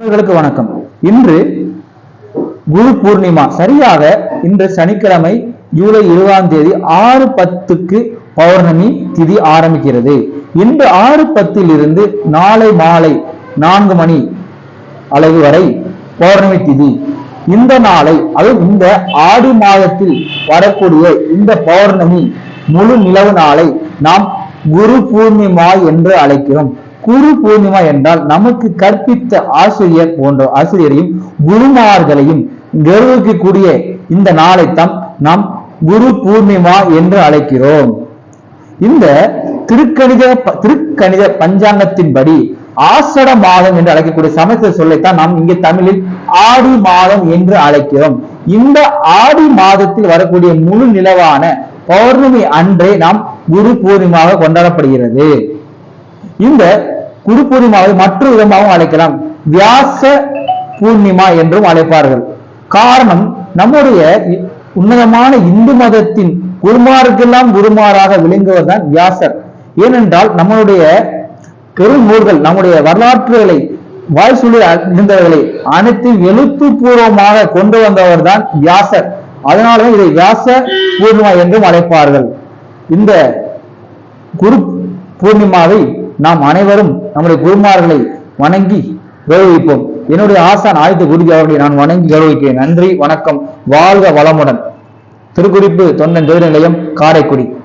நண்பர்களுக்கு வணக்கம். இன்று குரு பூர்ணிமா. சரியாக இன்று சனிக்கிழமை ஜூலை இருபதாம் தேதி ஆறு பத்துக்கு பௌர்ணமி திதி ஆரம்பிக்கிறது. இன்று ஆறு பத்தில் இருந்து நாளை மாலை நான்கு மணி அளவு வரை பௌர்ணமி திதி. இந்த நாளை அது இந்த ஆடி மாதத்தில் வரக்கூடிய இந்த பௌர்ணமி முழு நிலவு நாளை நாம் குரு பூர்ணிமா என்று அழைக்கிறோம். குரு பூர்ணிமா என்றால் நமக்கு கற்பித்த ஆசிரியர் போன்ற ஆசிரியரையும் குருமார்களையும் கௌரவிக்கக்கூடிய இந்த நாளைத்தான் நாம் குரு பூர்ணிமா என்று அழைக்கிறோம். இந்த திருக்கணித திருக்கணித பஞ்சாங்கத்தின்படி ஆசட மாதம் என்று அழைக்கக்கூடிய சமஸ்கிருத சொல்லைத்தான் நாம் இங்கே தமிழில் ஆடி மாதம் என்று அழைக்கிறோம். இந்த ஆடி மாதத்தில் வரக்கூடிய முழு நிலவான பௌர்ணமி அன்றே நாம் குரு பூர்ணிமாக கொண்டாடப்படுகிறது. இந்த குரு பூர்ணிமாவை மற்றொரு விதமாகவும் அழைக்கலாம். வியாச பூர்ணிமா என்றும் அழைப்பார்கள். காரணம் நம்முடைய உன்னதமான இந்து மதத்தின் குருமாருக்கெல்லாம் குருமாராக விளங்குவர் தான் வியாசர். ஏனென்றால் நம்மளுடைய பெருநூல்கள் நம்முடைய வரலாற்றுகளை வாய்சூழல் இருந்தவர்களை அனைத்தும் எழுத்துப்பூர்வமாக கொண்டு வந்தவர் தான் வியாசர். அதனாலதான் இதை வியாச பூர்ணிமா என்றும் அழைப்பார்கள். இந்த குரு பூர்ணிமாவை நாம் அனைவரும் நம்முடைய குருமார்களை வணங்கி கௌரவிப்போம். என்னுடைய ஆசான் ஆதித்த குருஜி அவர்களை நான் வணங்கி கௌரவிக்கிறேன். நன்றி வணக்கம். வாழ்க வளமுடன். திருக்குறிப்பு தொண்டன் ஜோதி நிலையம் காரைக்குடி.